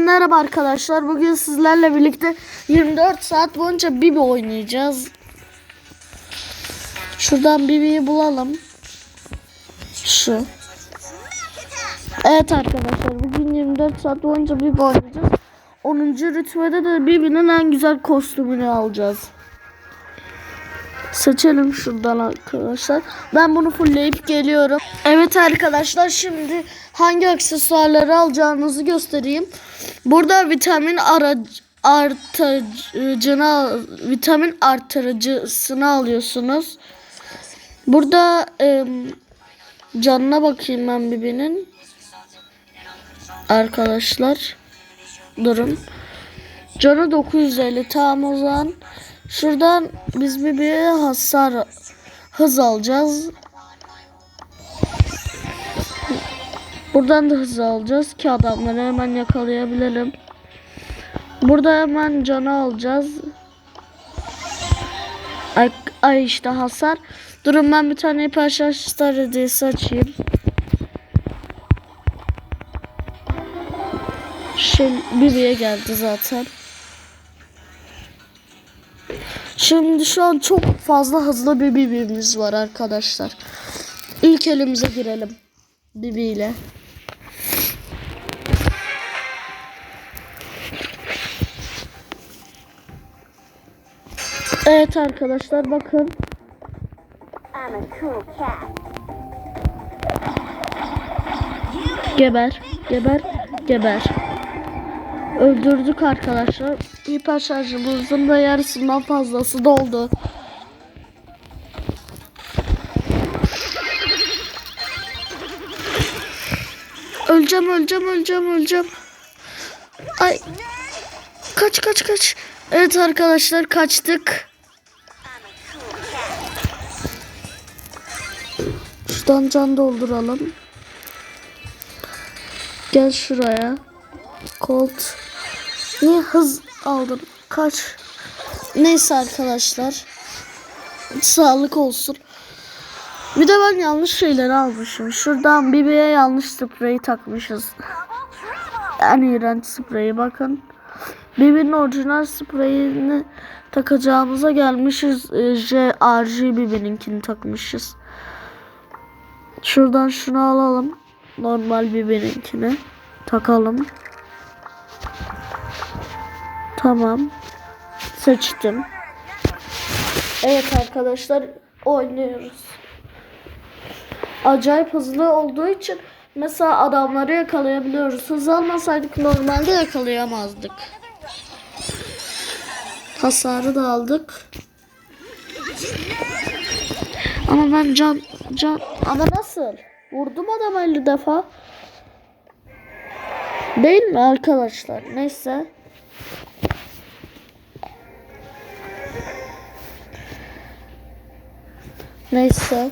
merhaba arkadaşlar. Bugün sizlerle birlikte 24 saat boyunca Bibi oynayacağız. Şuradan Bibi'yi bulalım. Şu. Evet arkadaşlar bugün 24 saat boyunca Bibi oynayacağız. 10. rütbede de Bibi'nin en güzel kostümünü alacağız. Seçelim şuradan arkadaşlar. Ben bunu fullleyip geliyorum. Evet arkadaşlar şimdi hangi aksesuarları alacağınızı göstereyim. Burada vitamin aracı artırıcını vitamin artırıcısını alıyorsunuz. Burada em, canına bakayım ben Bibi'nin. Arkadaşlar durun. Canı 950 tamam o zaman. Şuradan biz bir, bir hasar hız alacağız. Buradan da hız alacağız ki adamları hemen yakalayabilirim. Burada hemen canı alacağız. Ay, ay işte hasar. Durun ben bir tane hiperşarjistar hediyesi açayım. Şey Bibi'ye geldi zaten. Şimdi şu an çok fazla hızlı bir Bibi'miz var arkadaşlar. İlk elimize girelim. Bibi ile. Evet arkadaşlar bakın. Geber, geber, geber. Öldürdük arkadaşlar. Hiper şarjımızın da yarısından fazlası doldu. Öleceğim, öleceğim, öleceğim, öleceğim. Ay. Kaç, kaç, kaç. Evet arkadaşlar kaçtık. Şuradan can dolduralım. Gel şuraya. Colt. Niye hız aldın? Kaç. Neyse arkadaşlar. Sağlık olsun. Bir de ben yanlış şeyleri almışım. Şuradan Bibi'ye yanlış spreyi takmışız. En iğrenç spreyi bakın. Bibi'nin orijinal spreyini takacağımıza gelmişiz. Ee, J, RG Bibi'ninkini takmışız. Şuradan şunu alalım. Normal Bibi'ninkini takalım. Tamam. Seçtim. Evet arkadaşlar oynuyoruz. Acayip hızlı olduğu için mesela adamları yakalayabiliyoruz. Hız almasaydık normalde yakalayamazdık. Hasarı da aldık. Ama ben can can ama nasıl? Vurdum adam 50 defa. Değil mi arkadaşlar? Neyse. Neyse.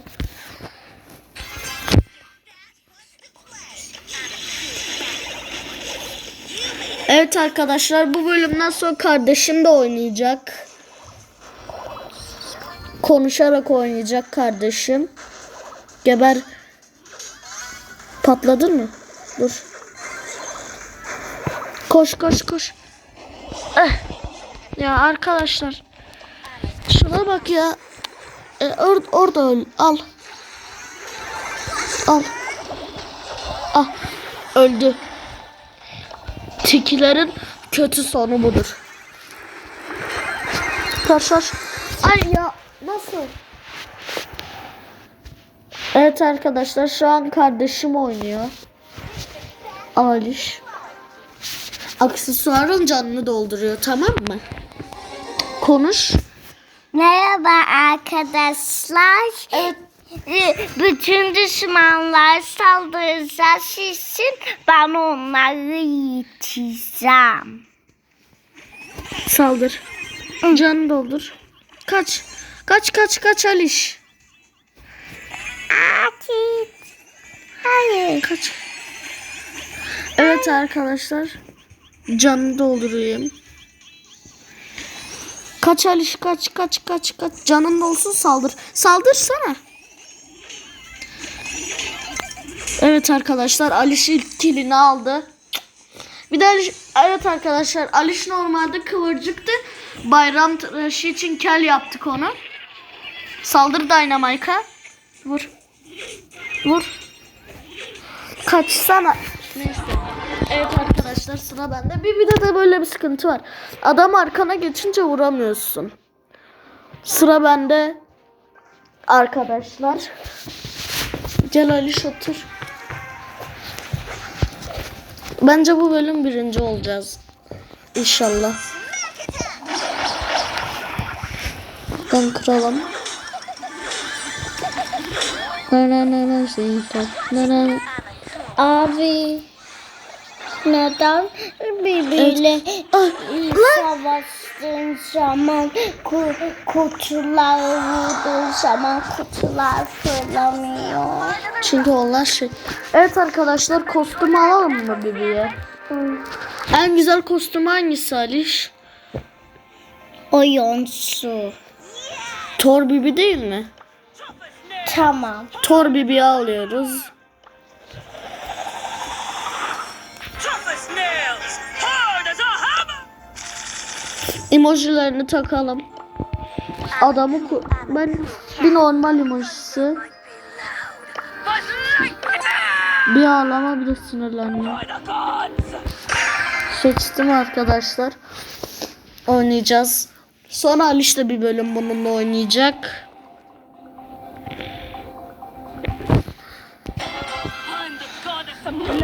Evet arkadaşlar bu bölümden sonra kardeşim de oynayacak. Konuşarak oynayacak kardeşim. Geber. Patladın mı? Dur. Koş koş koş. Eh. Ya arkadaşlar. Şuna bak ya. E, or orada öl. Al. Al. Ah. Öldü. Tikilerin kötü sonu budur. Karşılaş. Ay ya nasıl? Evet arkadaşlar şu an kardeşim oynuyor. Aliş. Aksesuarın canını dolduruyor tamam mı? Konuş. Merhaba arkadaşlar. Ee, Bütün düşmanlar saldıracak sizin. Ben onları yiteceğim. Saldır. Canını doldur. Kaç. Kaç kaç kaç Aliş. Akit. Hayır. Kaç. Evet arkadaşlar. Canını doldurayım. Kaç Aliş kaç kaç kaç kaç. Canın olsun saldır. Saldırsana. Evet arkadaşlar Aliş ilk kilini aldı. Bir de Aliş, evet arkadaşlar Aliş normalde kıvırcıktı. Bayram tıraşı için kel yaptık onu. Saldır Dynamite'a. Vur. Vur. Kaçsana. Neyse. Evet arkadaşlar sıra bende. Bir bir de, böyle bir sıkıntı var. Adam arkana geçince vuramıyorsun. Sıra bende. Arkadaşlar. Gel Aliş otur. Bence bu bölüm birinci olacağız. İnşallah. Ben kıralım. Na na. Na na. Abi neden birbiriyle savaştığın zaman ku, kutular vurduğun zaman kutular fırlamıyor. Çünkü onlar şey. Evet arkadaşlar kostüm alalım mı Bibi'ye? En güzel kostüm hangisi Aliş? Oyunsu. Thor Bibi değil mi? Tamam. Thor Bibi'yi alıyoruz. Emojilerini takalım. Adamı ben bir normal emojisi. Bir ağlama bir de sinirlenme. Seçtim arkadaşlar. Oynayacağız. Sonra Aliş de bir bölüm bununla oynayacak.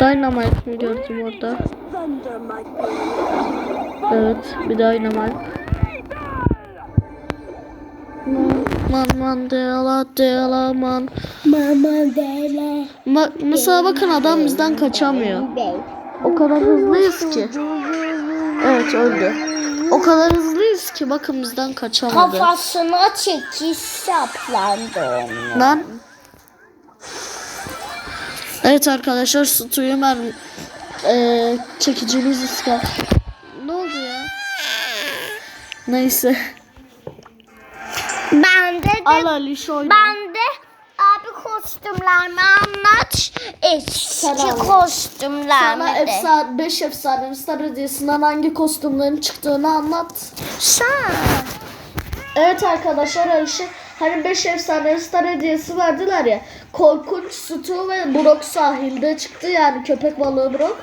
Dynamite mi gördüm orada? Evet, bir Dynamite. Man man deala deala man. Mama dele. Ma- mesela bakın adam bizden kaçamıyor. O kadar hızlıyız ki. Evet öldü. O kadar hızlıyız ki bakın bizden kaçamadı. Kafasına çekiş saplandı onun. Lan. Evet arkadaşlar Stu'yu ben eee çekicimiz isker. Neyse. Ben de, Al Ali oyunu. ben de abi kostümlerimi anlat. Eski anlat. kostümlerimi Sana de. efsane, 5 efsane Star Hediyesi'nden hangi kostümlerin çıktığını anlat. Sen. Evet arkadaşlar Alişe hani 5 efsane Star Hediyesi verdiler ya. Korkunç Stu ve Brock sahilde çıktı yani köpek balığı Brock.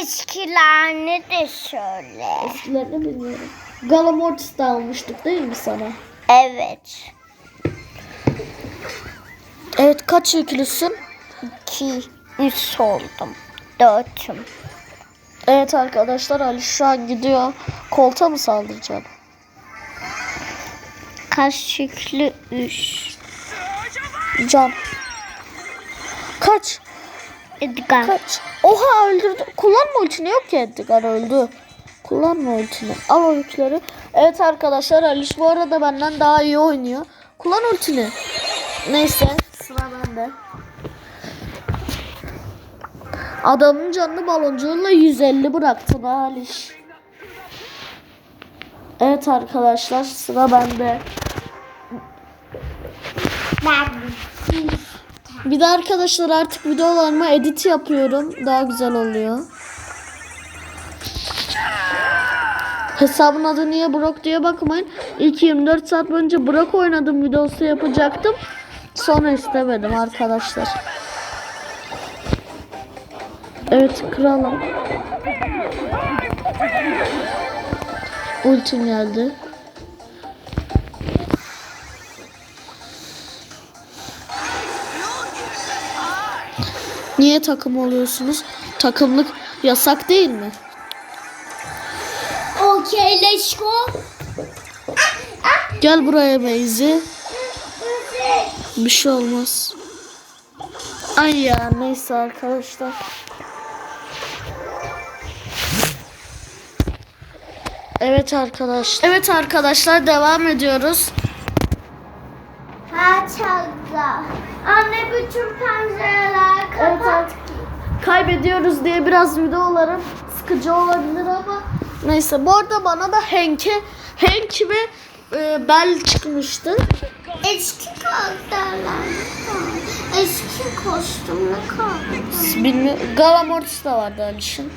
Eskilerini de söyle. Eskilerini bilmiyorum. Galamortis de almıştık değil mi sana? Evet. Evet kaç yüklüsün? İki, üç oldum. Dörtüm. Evet arkadaşlar Ali şu an gidiyor. Kolta mı saldıracak? Kaşıklı üç. Can. Kaç. Edgar. Kaç. Oha öldürdü. Kullanma ultini yok ki Edgar öldü. Kullanma ultini. Al o yükleri. Evet arkadaşlar Aliş bu arada benden daha iyi oynuyor. Kullan ultini. Neyse sıra bende. Adamın canını baloncuğunla 150 bıraktın ha Aliş. Evet arkadaşlar sıra bende. Bir de arkadaşlar artık videolarıma edit yapıyorum. Daha güzel oluyor. Hesabın adı niye Brock diye bakmayın. İlk 24 saat boyunca Brock oynadım videosu yapacaktım. Sonra istemedim arkadaşlar. Evet kralım. Ultim geldi. Niye takım oluyorsunuz? Takımlık yasak değil mi? Okay, let's go. Gel buraya Meyzi. Bir şey olmaz. Ay ya neyse arkadaşlar. Evet arkadaşlar. Evet arkadaşlar devam ediyoruz. Ha. Anne bütün pencereler Evet kapat. artık kaybediyoruz diye biraz videolarım sıkıcı olabilir ama neyse. Bu arada bana da Henk'e Henk ve e, Bel çıkmıştı. Eski karakterler. Eski kostümlü kaldı. Bilmiyorum. Galamortis de vardı Aliş'in.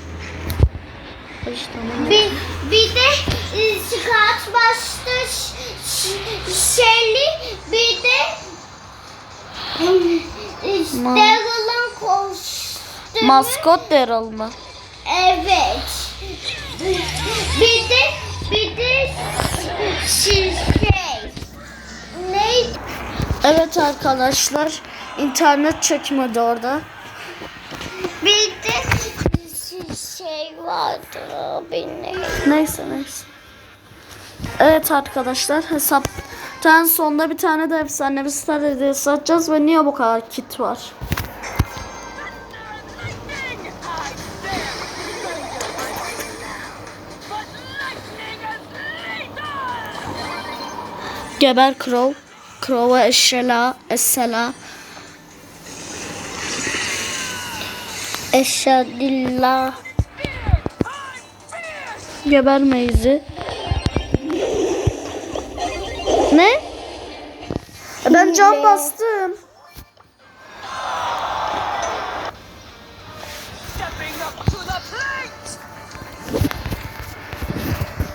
Bir, bir de e, Scott başta Shelly bir de e, Daryl'ın kostümü. Maskot Daryl mı? Evet. Bir de bir de şey neydi? Evet arkadaşlar. internet çekmedi orada. Bir de şey vardı benim. Neyse neyse. Evet arkadaşlar hesaptan sonunda bir tane de efsanevi star hediyesi atacağız ve niye bu kadar kit var? Geber Crow. Crow'a eşela, esela. Eşhedillah. Geber Meyzi. Ne? Ben cam bastım.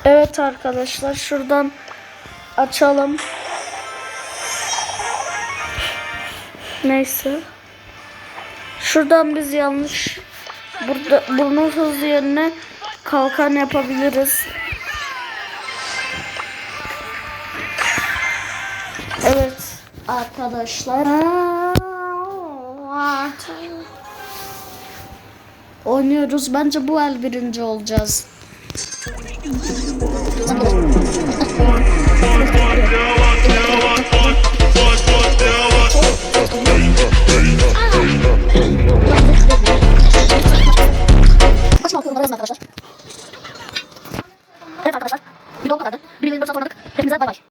Evet arkadaşlar şuradan açalım. Neyse. Şuradan biz yanlış burada burnu hızlı yerine kalkan yapabiliriz. Evet arkadaşlar. Oynuyoruz. Bence bu el birinci olacağız. Arkadaşlar. Evet arkadaşlar. Bir de o kadardı. 4 saat oynadık. Hepinize bay bay.